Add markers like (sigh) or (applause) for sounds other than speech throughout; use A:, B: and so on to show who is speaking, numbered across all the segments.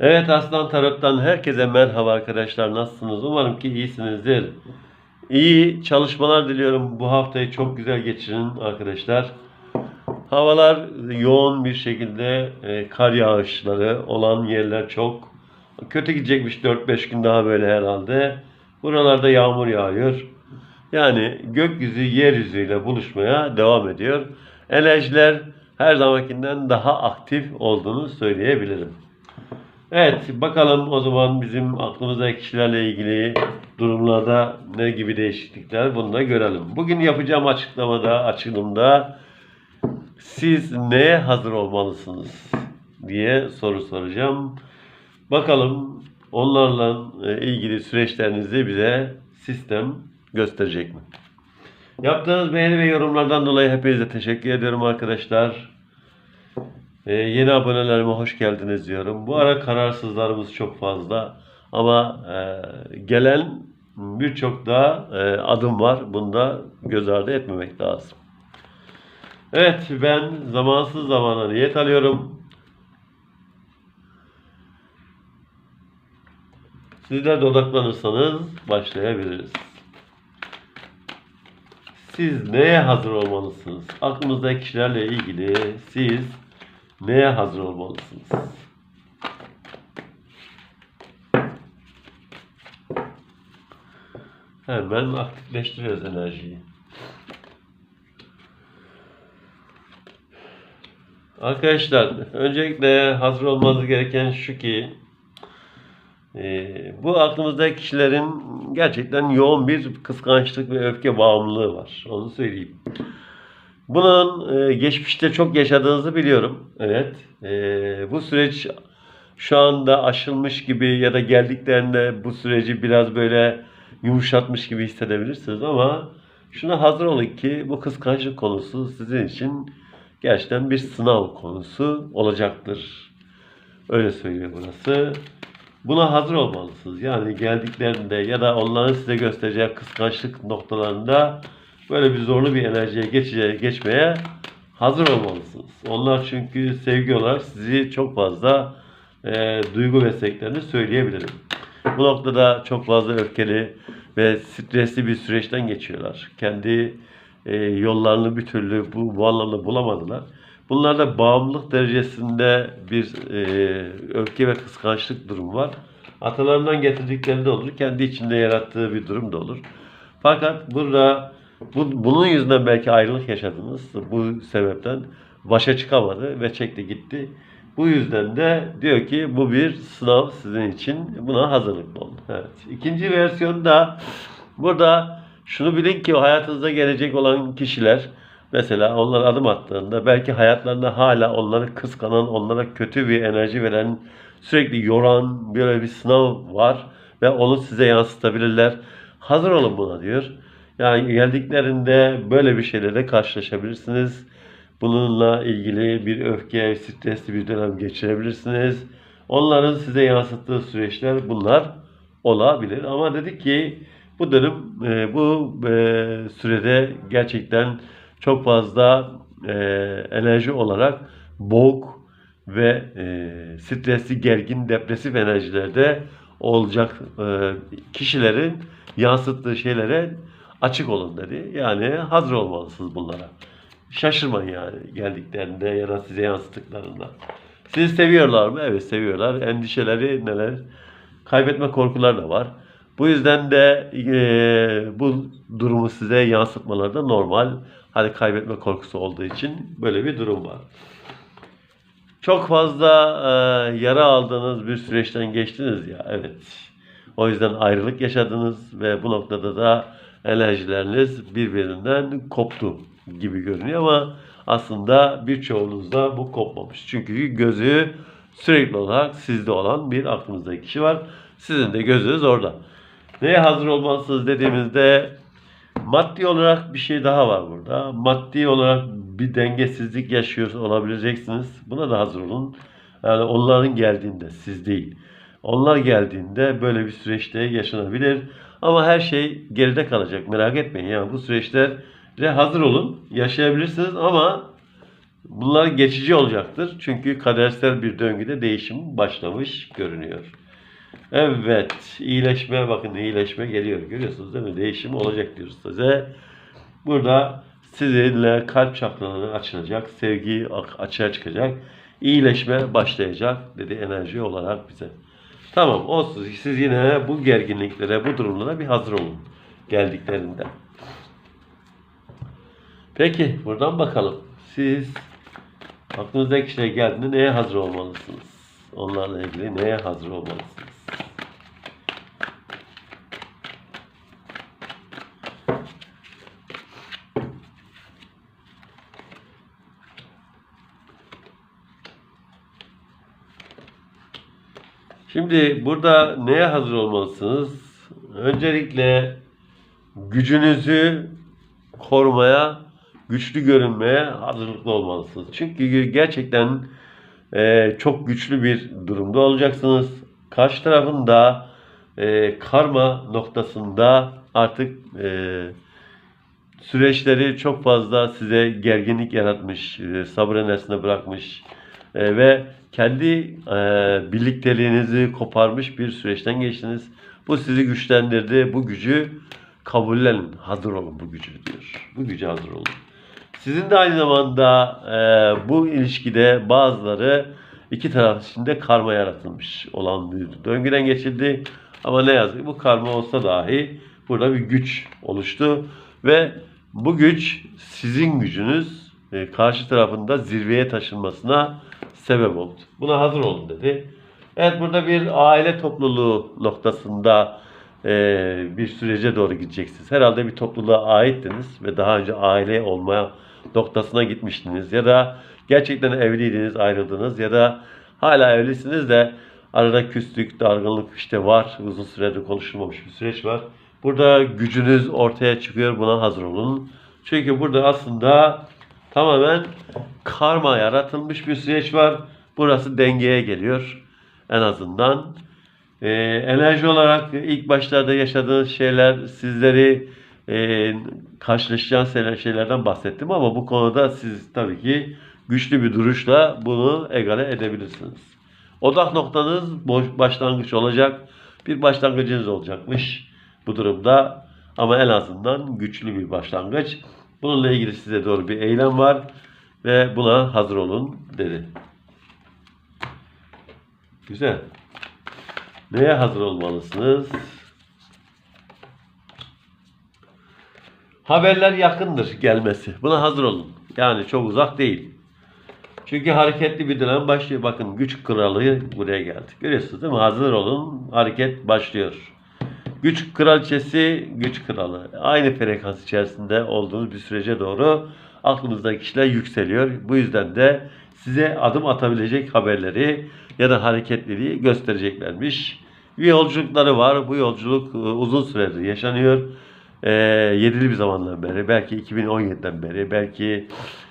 A: Evet Aslan Tarot'tan herkese merhaba arkadaşlar. Nasılsınız? Umarım ki iyisinizdir. İyi çalışmalar diliyorum. Bu haftayı çok güzel geçirin arkadaşlar. Havalar yoğun bir şekilde e, kar yağışları olan yerler çok. Kötü gidecekmiş 4-5 gün daha böyle herhalde. Buralarda yağmur yağıyor. Yani gökyüzü yeryüzüyle buluşmaya devam ediyor. Enerjiler her zamankinden daha aktif olduğunu söyleyebilirim. Evet, bakalım o zaman bizim aklımızdaki kişilerle ilgili durumlarda ne gibi değişiklikler bunu da görelim. Bugün yapacağım açıklamada, açılımda siz neye hazır olmalısınız diye soru soracağım. Bakalım onlarla e, ilgili süreçlerinizi bize sistem gösterecek mi? Yaptığınız beğeni ve yorumlardan dolayı hepinize teşekkür ediyorum arkadaşlar. Ee, yeni abonelerime hoş geldiniz diyorum. Bu ara kararsızlarımız çok fazla ama e, gelen birçok da e, adım var. Bunu da göz ardı etmemek lazım. Evet ben zamansız zamana niyet alıyorum. Sizler de odaklanırsanız başlayabiliriz. Siz neye hazır olmalısınız? Aklınızdaki kişilerle ilgili siz neye hazır olmalısınız? Hemen aktifleştiriyoruz enerjiyi. Arkadaşlar öncelikle hazır olmanız gereken şu ki e, bu aklımızdaki kişilerin gerçekten yoğun bir kıskançlık ve öfke bağımlılığı var. Onu söyleyeyim. Bunun e, geçmişte çok yaşadığınızı biliyorum. Evet. E, bu süreç şu anda aşılmış gibi ya da geldiklerinde bu süreci biraz böyle yumuşatmış gibi hissedebilirsiniz ama şuna hazır olun ki bu kıskançlık konusu sizin için gerçekten bir sınav konusu olacaktır. Öyle söylüyor burası. Buna hazır olmalısınız. Yani geldiklerinde ya da onların size göstereceği kıskançlık noktalarında böyle bir zorlu bir enerjiye geçeceği, geçmeye hazır olmalısınız. Onlar çünkü sevgi olarak sizi çok fazla e, duygu mesleklerini söyleyebilirim. Bu noktada çok fazla öfkeli ve stresli bir süreçten geçiyorlar. Kendi e, yollarını bir türlü bu, bu anlamda bulamadılar. Bunlarda bağımlılık derecesinde bir e, öfke ve kıskançlık durumu var. Atalarından getirdikleri de olur, kendi içinde yarattığı bir durum da olur. Fakat burada bu, bunun yüzünden belki ayrılık yaşadınız. Bu sebepten başa çıkamadı ve çekti gitti. Bu yüzden de diyor ki bu bir sınav sizin için. Buna hazırlıklı olun. Evet. İkinci versiyonda burada şunu bilin ki hayatınızda gelecek olan kişiler mesela onlar adım attığında belki hayatlarında hala onları kıskanan, onlara kötü bir enerji veren, sürekli yoran böyle bir sınav var ve onu size yansıtabilirler. Hazır olun buna diyor. Yani geldiklerinde böyle bir şeyle de karşılaşabilirsiniz. Bununla ilgili bir öfke, stresli bir dönem geçirebilirsiniz. Onların size yansıttığı süreçler bunlar olabilir. Ama dedik ki bu dönem, e, bu e, sürede gerçekten çok fazla e, enerji olarak boğuk ve stresli, gergin, depresif enerjilerde olacak kişilerin yansıttığı şeylere açık olun dedi. Yani hazır olmalısınız bunlara. Şaşırmayın yani geldiklerinde ya da size yansıttıklarında. Sizi seviyorlar mı? Evet seviyorlar. Endişeleri neler? Kaybetme korkular da var. Bu yüzden de e, bu durumu size yansıtmaları da normal. Hani kaybetme korkusu olduğu için böyle bir durum var. Çok fazla e, yara aldığınız bir süreçten geçtiniz ya. Evet. O yüzden ayrılık yaşadınız ve bu noktada da enerjileriniz birbirinden koptu gibi görünüyor ama aslında birçoğunuzda bu kopmamış. Çünkü gözü sürekli olarak sizde olan bir aklınızdaki kişi var. Sizin de gözünüz orada. Neye hazır olmalısınız dediğimizde maddi olarak bir şey daha var burada. Maddi olarak bir dengesizlik yaşıyor olabileceksiniz. Buna da hazır olun. Yani onların geldiğinde siz değil. Onlar geldiğinde böyle bir süreçte yaşanabilir. Ama her şey geride kalacak. Merak etmeyin. Yani bu süreçlere hazır olun. Yaşayabilirsiniz ama Bunlar geçici olacaktır. Çünkü kadersel bir döngüde değişim başlamış görünüyor. Evet, iyileşme bakın iyileşme geliyor. Görüyorsunuz değil mi? Değişim olacak diyoruz size. Burada sizinle kalp çakraları açılacak, sevgi açığa çıkacak, iyileşme başlayacak dedi enerji olarak bize. Tamam olsun. Siz yine bu gerginliklere, bu durumlara bir hazır olun geldiklerinde. Peki buradan bakalım. Siz aklınızdaki şey geldiğinde neye hazır olmalısınız? Onlarla ilgili neye hazır olmalısınız? Şimdi burada neye hazır olmalısınız? Öncelikle gücünüzü korumaya, güçlü görünmeye hazırlıklı olmalısınız. Çünkü gerçekten e, çok güçlü bir durumda olacaksınız. Karşı tarafın da e, karma noktasında artık e, süreçleri çok fazla size gerginlik yaratmış, e, sabır enerjisine bırakmış e, ve kendi e, birlikteliğinizi koparmış bir süreçten geçtiniz. Bu sizi güçlendirdi. Bu gücü kabullenin. Hazır olun bu gücü diyor. Bu güce hazır olun. Sizin de aynı zamanda e, bu ilişkide bazıları iki taraf içinde karma yaratılmış olan bir döngüden geçildi. Ama ne yazık ki bu karma olsa dahi burada bir güç oluştu ve bu güç sizin gücünüz e, karşı tarafında zirveye taşınmasına sebep oldu. Buna hazır olun dedi. Evet burada bir aile topluluğu noktasında e, bir sürece doğru gideceksiniz. Herhalde bir topluluğa aittiniz ve daha önce aile olmaya noktasına gitmiştiniz. Ya da gerçekten evliydiniz, ayrıldınız ya da hala evlisiniz de arada küslük, dargınlık işte var. Uzun süredir konuşulmamış bir süreç var. Burada gücünüz ortaya çıkıyor. Buna hazır olun. Çünkü burada aslında tamamen karma yaratılmış bir süreç var. Burası dengeye geliyor. En azından. Ee, enerji olarak ilk başlarda yaşadığınız şeyler sizleri e, karşılaşacağınız şeylerden bahsettim ama bu konuda siz tabii ki güçlü bir duruşla bunu egale edebilirsiniz. Odak noktanız boş başlangıç olacak. Bir başlangıcınız olacakmış bu durumda. Ama en azından güçlü bir başlangıç. Bununla ilgili size doğru bir eylem var ve buna hazır olun dedi. Güzel. Neye hazır olmalısınız? Haberler yakındır gelmesi. Buna hazır olun. Yani çok uzak değil. Çünkü hareketli bir dönem başlıyor. Bakın güç kralı buraya geldi. Görüyorsunuz değil mi? Hazır olun. Hareket başlıyor. Güç kraliçesi, güç kralı. Aynı frekans içerisinde olduğunuz bir sürece doğru aklınızdaki kişiler yükseliyor. Bu yüzden de size adım atabilecek haberleri ya da hareketliliği göstereceklermiş. Bir yolculukları var. Bu yolculuk e, uzun süredir yaşanıyor. E, yedili bir zamandan beri, belki 2017'den beri, belki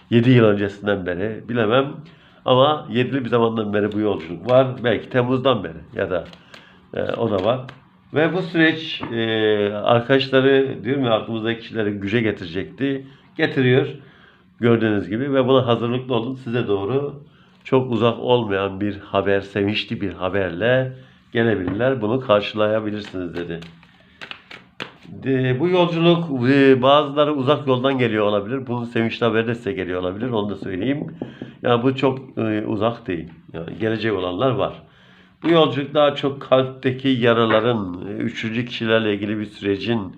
A: 7 yıl öncesinden beri bilemem. Ama yedili bir zamandan beri bu yolculuk var. Belki Temmuz'dan beri ya da e, o da var. Ve bu süreç e, arkadaşları diyorum ya aklımızdaki kişileri güce getirecekti. Getiriyor gördüğünüz gibi ve buna hazırlıklı olun. Size doğru çok uzak olmayan bir haber, sevinçli bir haberle gelebilirler. Bunu karşılayabilirsiniz dedi. De, bu yolculuk e, bazıları uzak yoldan geliyor olabilir. Bunun sevinçli haberi de size geliyor olabilir. Onu da söyleyeyim. Yani bu çok e, uzak değil. Yani gelecek olanlar var. Bu yolculuk daha çok kalpteki yaraların, e, üçüncü kişilerle ilgili bir sürecin,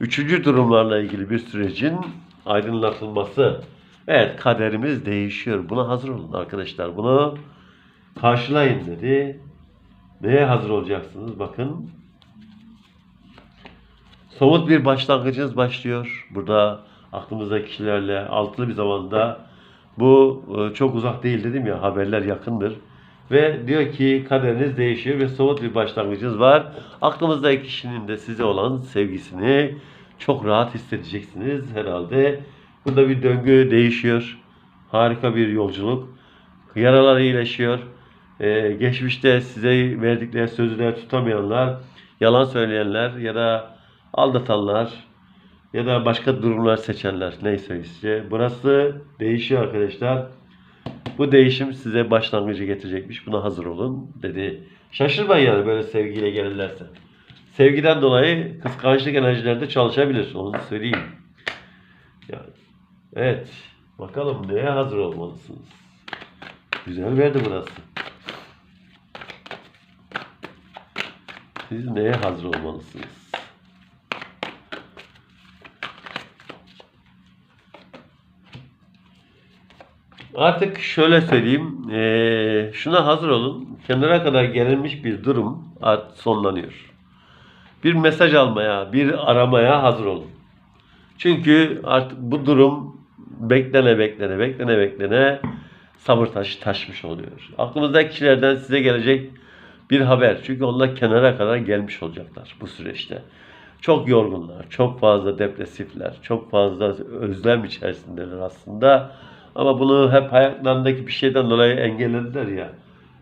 A: üçüncü durumlarla ilgili bir sürecin aydınlatılması. Evet kaderimiz değişiyor. Buna hazır olun arkadaşlar. Bunu karşılayın dedi. Neye hazır olacaksınız? Bakın. Somut bir başlangıcınız başlıyor. Burada aklımızdaki kişilerle altılı bir zamanda bu e, çok uzak değil dedim ya haberler yakındır. Ve diyor ki kaderiniz değişiyor ve somut bir başlangıcınız var. Aklımızdaki kişinin de size olan sevgisini çok rahat hissedeceksiniz herhalde. Burada bir döngü değişiyor. Harika bir yolculuk. Yaralar iyileşiyor. Ee, geçmişte size verdikleri sözler tutamayanlar, yalan söyleyenler ya da aldatanlar ya da başka durumlar seçenler neyse işte. Burası değişiyor arkadaşlar. Bu değişim size başlangıcı getirecekmiş. Buna hazır olun dedi. Şaşırmayın yani böyle sevgiyle gelirlerse. Sevgiden dolayı kıskançlık enerjileri de çalışabilir. Onu söyleyeyim. Yani, evet. Bakalım neye hazır olmalısınız. Güzel verdi burası. Siz neye hazır olmalısınız? Artık şöyle söyleyeyim. eee, şuna hazır olun. Kenara kadar gelinmiş bir durum artık sonlanıyor. Bir mesaj almaya, bir aramaya hazır olun. Çünkü artık bu durum beklene beklene beklene beklene sabır taşı taşmış oluyor. Aklınızdaki kişilerden size gelecek bir haber. Çünkü onlar kenara kadar gelmiş olacaklar bu süreçte. Çok yorgunlar, çok fazla depresifler, çok fazla özlem içerisindeler aslında. Ama bunu hep hayatlarındaki bir şeyden dolayı engellediler ya.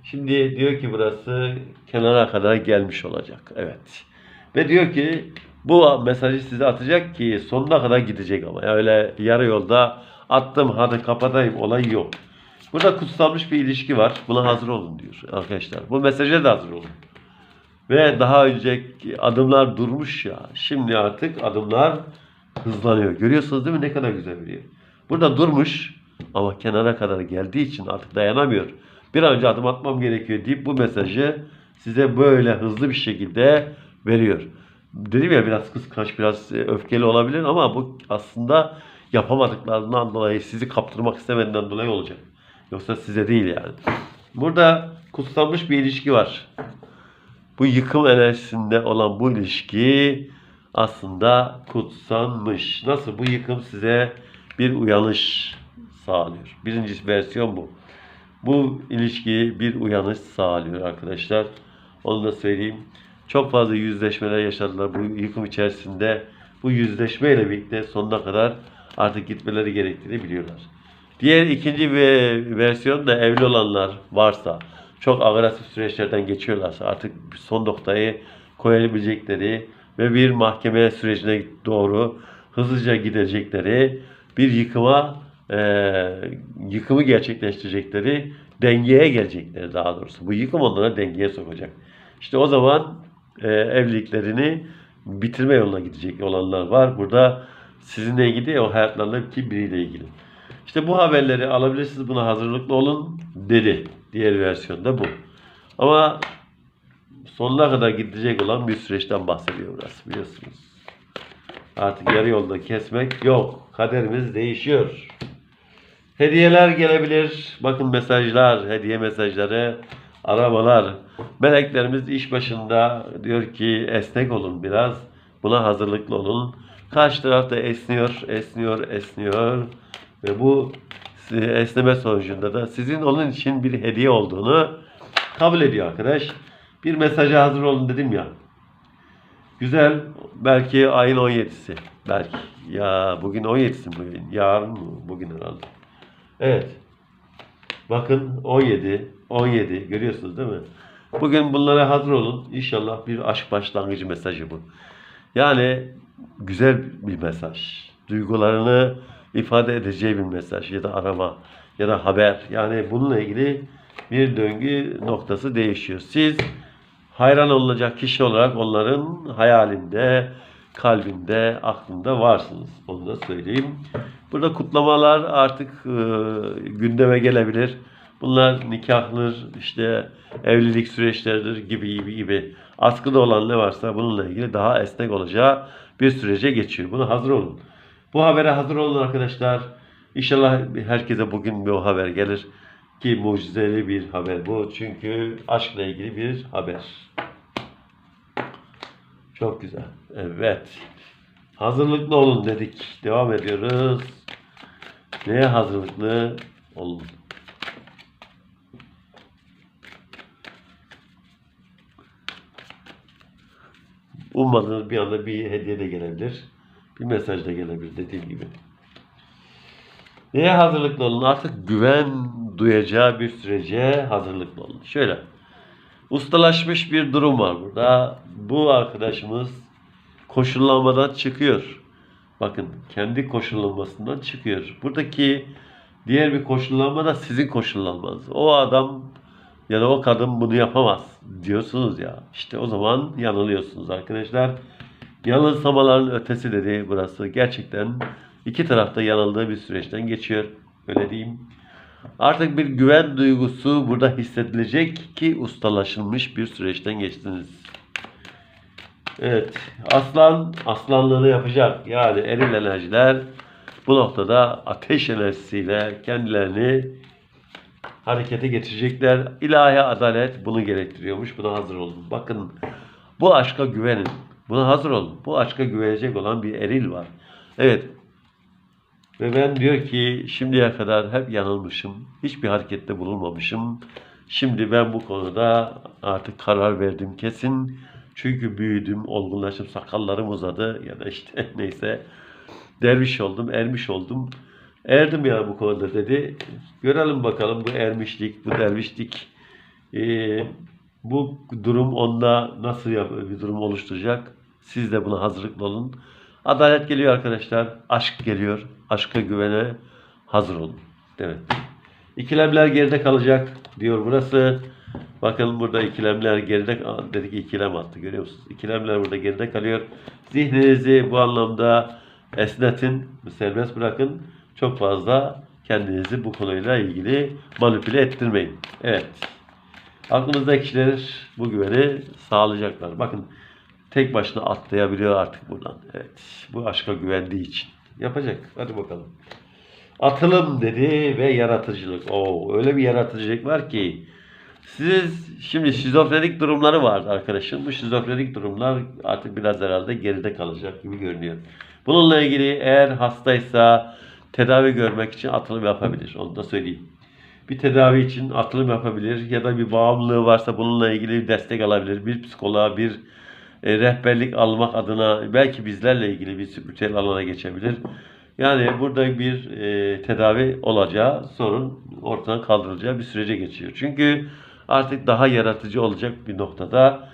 A: Şimdi diyor ki burası kenara kadar gelmiş olacak. Evet. Ve diyor ki bu mesajı size atacak ki sonuna kadar gidecek ama. Yani öyle yarı yolda attım hadi kapatayım olay yok. Burada kutsalmış bir ilişki var. Buna hazır olun diyor arkadaşlar. Bu mesaja da hazır olun. Ve daha önceki adımlar durmuş ya. Şimdi artık adımlar hızlanıyor. Görüyorsunuz değil mi ne kadar güzel bir yer. Burada durmuş ama kenara kadar geldiği için artık dayanamıyor. Bir an önce adım atmam gerekiyor deyip bu mesajı size böyle hızlı bir şekilde veriyor. Dedim ya biraz kıskanç, biraz e, öfkeli olabilir ama bu aslında yapamadıklarından dolayı sizi kaptırmak istemediğinden dolayı olacak. Yoksa size değil yani. Burada kutsanmış bir ilişki var. Bu yıkım enerjisinde olan bu ilişki aslında kutsanmış. Nasıl? Bu yıkım size bir uyanış sağlıyor. Birinci versiyon bu. Bu ilişki bir uyanış sağlıyor arkadaşlar. Onu da söyleyeyim. Çok fazla yüzleşmeler yaşadılar bu yıkım içerisinde. Bu yüzleşmeyle birlikte sonuna kadar artık gitmeleri gerektiğini biliyorlar. Diğer ikinci ve versiyon da evli olanlar varsa, çok agresif süreçlerden geçiyorlarsa artık son noktayı koyabilecekleri ve bir mahkeme sürecine doğru hızlıca gidecekleri bir yıkıma e, yıkımı gerçekleştirecekleri dengeye gelecekleri daha doğrusu. Bu yıkım onlara dengeye sokacak. İşte o zaman e, evliliklerini bitirme yoluna gidecek olanlar var. Burada sizinle ilgili o hayatlarındaki biriyle ilgili. İşte bu haberleri alabilirsiniz. Buna hazırlıklı olun dedi. Diğer versiyonda bu. Ama sonuna kadar gidecek olan bir süreçten bahsediyor burası biliyorsunuz. Artık yarı yolda kesmek yok. Kaderimiz değişiyor. Hediyeler gelebilir. Bakın mesajlar, hediye mesajları, aramalar. Meleklerimiz iş başında diyor ki esnek olun biraz. Buna hazırlıklı olun. Karşı tarafta esniyor, esniyor, esniyor. Ve bu esneme sonucunda da sizin onun için bir hediye olduğunu kabul ediyor arkadaş. Bir mesaja hazır olun dedim ya. Güzel. Belki ayın 17'si. Belki. Ya bugün 17'si bugün. Yarın mı? Bugün herhalde. Evet. Bakın 17. 17. Görüyorsunuz değil mi? Bugün bunlara hazır olun. İnşallah bir aşk başlangıcı mesajı bu. Yani güzel bir mesaj. Duygularını ifade edeceği bir mesaj ya da arama ya da haber. Yani bununla ilgili bir döngü noktası değişiyor. Siz hayran olacak kişi olarak onların hayalinde, kalbinde, aklında varsınız. Onu da söyleyeyim. Burada kutlamalar artık e, gündeme gelebilir. Bunlar nikahtır, işte evlilik süreçleridir gibi gibi gibi. Askıda olan ne varsa bununla ilgili daha esnek olacağı bir sürece geçiyor. Buna hazır olun. Bu habere hazır olun arkadaşlar. İnşallah herkese bugün bir o haber gelir. Ki mucizeli bir haber bu. Çünkü aşkla ilgili bir haber. Çok güzel. Evet. Hazırlıklı olun dedik. Devam ediyoruz. Neye hazırlıklı olun? Ummadığınız bir anda bir hediye de gelebilir. Bir mesaj da gelebilir dediğim gibi. Neye hazırlıklı olun? Artık güven duyacağı bir sürece hazırlıklı olun. Şöyle. Ustalaşmış bir durum var burada. Bu arkadaşımız koşullanmadan çıkıyor. Bakın kendi koşullanmasından çıkıyor. Buradaki Diğer bir koşullanma da sizin koşullanmanız. O adam ya da o kadın bunu yapamaz diyorsunuz ya. İşte o zaman yanılıyorsunuz arkadaşlar. Yanılsamaların ötesi dedi burası. Gerçekten iki tarafta yanıldığı bir süreçten geçiyor. Öyle diyeyim. Artık bir güven duygusu burada hissedilecek ki ustalaşılmış bir süreçten geçtiniz. Evet. Aslan aslanlığını yapacak. Yani eril enerjiler bu noktada ateş enerjisiyle kendilerini harekete geçirecekler. İlahi adalet bunu gerektiriyormuş. Buna hazır olun. Bakın bu aşka güvenin. Buna hazır olun. Bu aşka güvenecek olan bir eril var. Evet. Ve ben diyor ki şimdiye kadar hep yanılmışım. Hiçbir harekette bulunmamışım. Şimdi ben bu konuda artık karar verdim kesin. Çünkü büyüdüm, olgunlaştım, sakallarım uzadı ya da işte (laughs) neyse derviş oldum, ermiş oldum. Erdim ya bu konuda dedi. Görelim bakalım bu ermişlik, bu dervişlik, ee, bu durum onda nasıl bir durum oluşturacak? Siz de buna hazırlıklı olun. Adalet geliyor arkadaşlar, aşk geliyor. Aşka güvene hazır olun. Evet. İkilemler geride kalacak diyor burası. Bakın burada ikilemler geride dedik ikilem attı görüyor musunuz? İkilemler burada geride kalıyor. Zihninizi bu anlamda esnetin, serbest bırakın. Çok fazla kendinizi bu konuyla ilgili manipüle ettirmeyin. Evet. Aklınızdaki kişiler bu güveni sağlayacaklar. Bakın tek başına atlayabiliyor artık buradan. Evet. Bu aşka güvendiği için. Yapacak. Hadi bakalım. Atılım dedi ve yaratıcılık. Oo, öyle bir yaratıcılık var ki siz şimdi şizofrenik durumları vardı arkadaşım. Bu şizofrenik durumlar artık biraz herhalde geride kalacak gibi görünüyor. Bununla ilgili eğer hastaysa tedavi görmek için atılım yapabilir. Onu da söyleyeyim. Bir tedavi için atılım yapabilir ya da bir bağımlılığı varsa bununla ilgili bir destek alabilir. Bir psikoloğa, bir e, rehberlik almak adına belki bizlerle ilgili bir spiritüel alana geçebilir. Yani burada bir e, tedavi olacağı, sorun ortadan kaldırılacağı bir sürece geçiyor. Çünkü artık daha yaratıcı olacak bir noktada.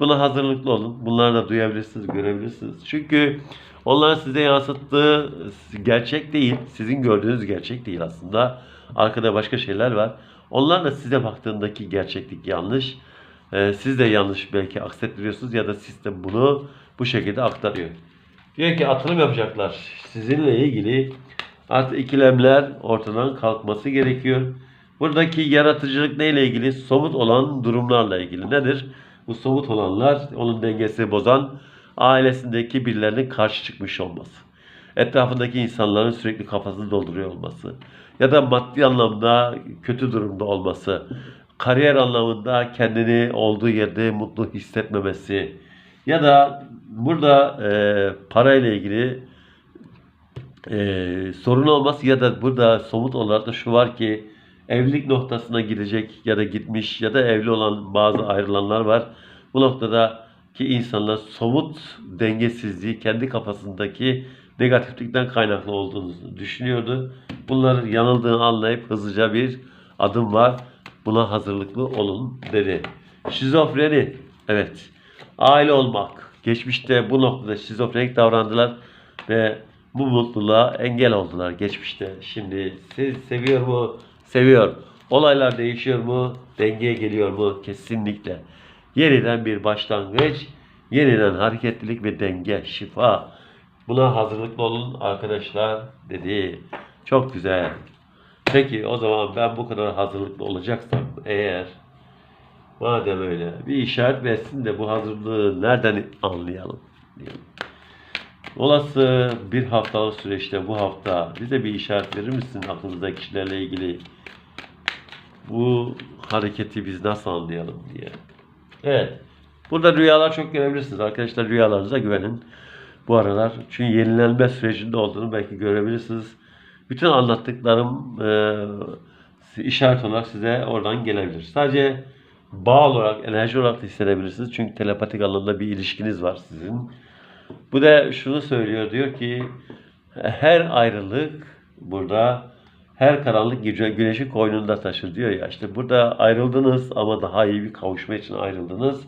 A: Buna hazırlıklı olun. Bunları da duyabilirsiniz, görebilirsiniz. Çünkü onların size yansıttığı gerçek değil. Sizin gördüğünüz gerçek değil aslında. Arkada başka şeyler var. Onlar da size baktığındaki gerçeklik yanlış. Ee, siz de yanlış belki aksettiriyorsunuz ya da sistem bunu bu şekilde aktarıyor. Diyor ki atılım yapacaklar. Sizinle ilgili artık ikilemler ortadan kalkması gerekiyor. Buradaki yaratıcılık neyle ilgili? Somut olan durumlarla ilgili. Nedir? Bu somut olanlar onun dengesini bozan ailesindeki birilerinin karşı çıkmış olması. Etrafındaki insanların sürekli kafasını dolduruyor olması. Ya da maddi anlamda kötü durumda olması. Kariyer anlamında kendini olduğu yerde mutlu hissetmemesi. Ya da burada e, parayla ilgili e, sorun olması ya da burada somut olarak da şu var ki evlilik noktasına gidecek ya da gitmiş ya da evli olan bazı ayrılanlar var. Bu noktada ki insanlar somut dengesizliği kendi kafasındaki negatiflikten kaynaklı olduğunu düşünüyordu. Bunların yanıldığını anlayıp hızlıca bir adım var. Buna hazırlıklı olun dedi. Şizofreni. Evet. Aile olmak. Geçmişte bu noktada şizofrenik davrandılar ve bu mutluluğa engel oldular geçmişte. Şimdi siz seviyor mu? Seviyor. Olaylar değişiyor mu? Dengeye geliyor mu? Kesinlikle. Yeniden bir başlangıç, yeniden hareketlilik ve denge, şifa. Buna hazırlıklı olun arkadaşlar dedi. Çok güzel. Peki o zaman ben bu kadar hazırlıklı olacaksam eğer madem öyle bir işaret versin de bu hazırlığı nereden anlayalım diyelim. Olası bir haftalık süreçte bu hafta bize bir işaret verir misin aklınızdaki kişilerle ilgili? Bu hareketi biz nasıl anlayalım diye. Evet. Burada rüyalar çok görebilirsiniz. Arkadaşlar rüyalarınıza güvenin. Bu aralar. Çünkü yenilenme sürecinde olduğunu belki görebilirsiniz. Bütün anlattıklarım e, işaret olarak size oradan gelebilir. Sadece bağ olarak, enerji olarak da hissedebilirsiniz. Çünkü telepatik anlamda bir ilişkiniz var sizin. Bu da şunu söylüyor. Diyor ki her ayrılık burada her karanlık gece güneşi koynunda taşır diyor ya. İşte burada ayrıldınız ama daha iyi bir kavuşma için ayrıldınız.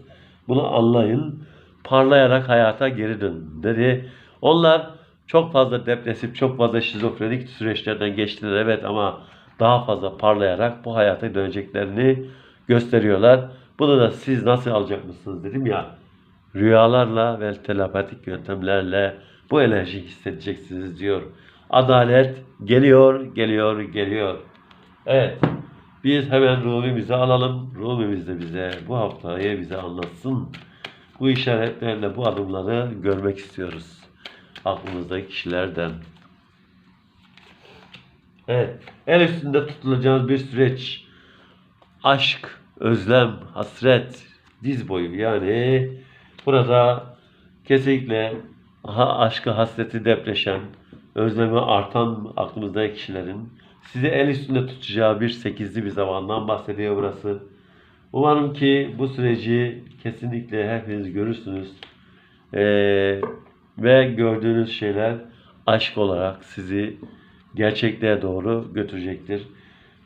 A: Bunu anlayın. Parlayarak hayata geri dönün dedi. Onlar Çok fazla depresif, çok fazla şizofrenik süreçlerden geçtiler evet ama daha fazla parlayarak bu hayata döneceklerini gösteriyorlar. Bunu da siz nasıl alacakmışsınız dedim ya. Rüyalarla ve telepatik yöntemlerle bu enerjiyi hissedeceksiniz diyor. Adalet geliyor, geliyor, geliyor. Evet. Biz hemen Rumimizi alalım. Rumimiz de bize bu haftayı bize anlatsın. Bu işaretlerle bu adımları görmek istiyoruz. Aklımızdaki kişilerden. Evet. El üstünde tutulacağınız bir süreç. Aşk, özlem, hasret, diz boyu. Yani burada kesinlikle ha, aşkı, hasreti depreşen, özlemi artan aklımızdaki kişilerin sizi el üstünde tutacağı bir sekizli bir zamandan bahsediyor burası. Umarım ki bu süreci kesinlikle hepiniz görürsünüz. Ee, ve gördüğünüz şeyler aşk olarak sizi gerçekliğe doğru götürecektir.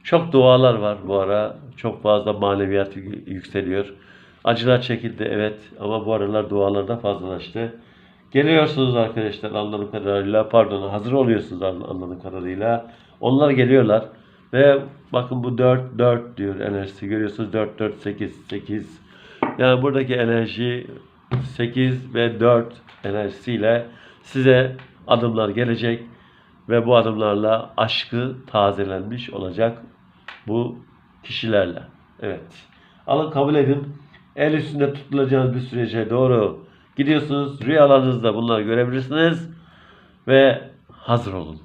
A: Çok dualar var bu ara. Çok fazla maneviyat yü- yükseliyor. Acılar çekildi evet ama bu aralar dualar da fazlalaştı. Geliyorsunuz arkadaşlar anladığım kadarıyla pardon hazır oluyorsunuz an- anladığım kadarıyla. Onlar geliyorlar ve bakın bu 4 4 diyor enerjisi görüyorsunuz 4 4 8 8. Yani buradaki enerji 8 ve 4 enerjisiyle size adımlar gelecek ve bu adımlarla aşkı tazelenmiş olacak bu kişilerle. Evet. Alın kabul edin. El üstünde tutulacağınız bir sürece doğru gidiyorsunuz. Rüyalarınızda bunları görebilirsiniz. Ve hazır olun.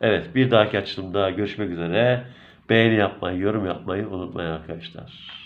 A: Evet bir dahaki açılımda görüşmek üzere. Beğeni yapmayı, yorum yapmayı unutmayın arkadaşlar.